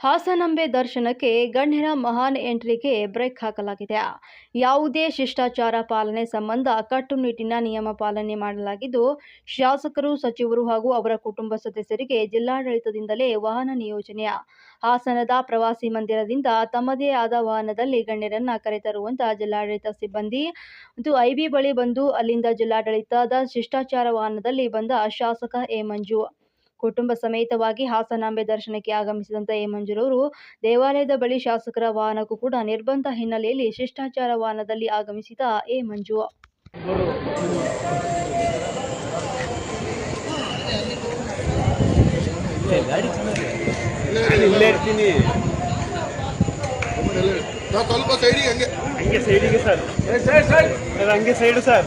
ಹಾಸನಾಂಬೆ ದರ್ಶನಕ್ಕೆ ಗಣ್ಯರ ಮಹಾನ್ ಎಂಟ್ರಿಗೆ ಬ್ರೇಕ್ ಹಾಕಲಾಗಿದೆ. ಯಾವುದೇ ಶಿಷ್ಟಾಚಾರ ಪಾಲನೆ ಸಂಬಂಧ ಕಟ್ಟುನಿಟ್ಟಿನ ನಿಯಮ ಪಾಲನೆ ಮಾಡಲಾಗಿದ್ದು, ಶಾಸಕರು, ಸಚಿವರು ಹಾಗೂ ಅವರ ಕುಟುಂಬ ಸದಸ್ಯರಿಗೆ ಜಿಲ್ಲಾಡಳಿತದಿಂದಲೇ ವಾಹನ ನಿಯೋಜನೆ. ಹಾಸನದ ಪ್ರವಾಸಿ ಮಂದಿರದಿಂದ ತಮ್ಮದೇ ಆದ ವಾಹನದಲ್ಲಿ ಗಣ್ಯರನ್ನ ಕರೆತರುವಂತ ಜಿಲ್ಲಾಡಳಿತ ಸಿಬ್ಬಂದಿ ಮತ್ತು ಐಬಿ ಬಳಿ ಬಂದು ಅಲ್ಲಿಂದ ಜಿಲ್ಲಾಡಳಿತದ ಶಿಷ್ಟಾಚಾರ ವಾಹನದಲ್ಲಿ ಬಂದ ಶಾಸಕ ಎ ಮಂಜು. ಕುಟುಂಬ ಸಮೇತವಾಗಿ ಹಾಸನಾಂಬೆ ದರ್ಶನಕ್ಕೆ ಆಗಮಿಸಿದಂತ ಎ ಮಂಜುರವರು ದೇವಾಲಯದ ಬಳಿ ಶಾಸಕರ ವಾಹನಕ್ಕೂ ಕೂಡ ನಿರ್ಬಂಧ ಹಿನ್ನೆಲೆಯಲ್ಲಿ ಶಿಷ್ಟಾಚಾರ ವಾಹನದಲ್ಲಿ ಆಗಮಿಸಿದ ಎ ಮಂಜು ನಾನು ಇಲ್ಲೇ ಇರ್ತೀನಿ ನಾ ಸ್ವಲ್ಪ ಸೈಡಿಗೆ ಹಂಗೆ. ಹಂಗೆ ಸೈಡಿಗೆ ಸರ್. ಸರ್ ಹಂಗೆ ಸೈಡು ಸರ್.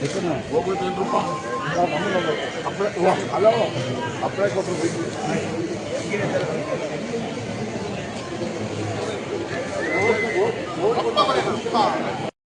ಫೋಟೋ ಹೊಡಿತಾರೆ ನಮಸ್ಕಾರ ಸರ್ ಬರಲಿ ಹೋಗ್ಬೇಕೇನ್ರಪ್ಪ ಅಪ್ಲೈ ಹಲೋ ಅಪ್ಲೈ ಕೊಟ್ಟರು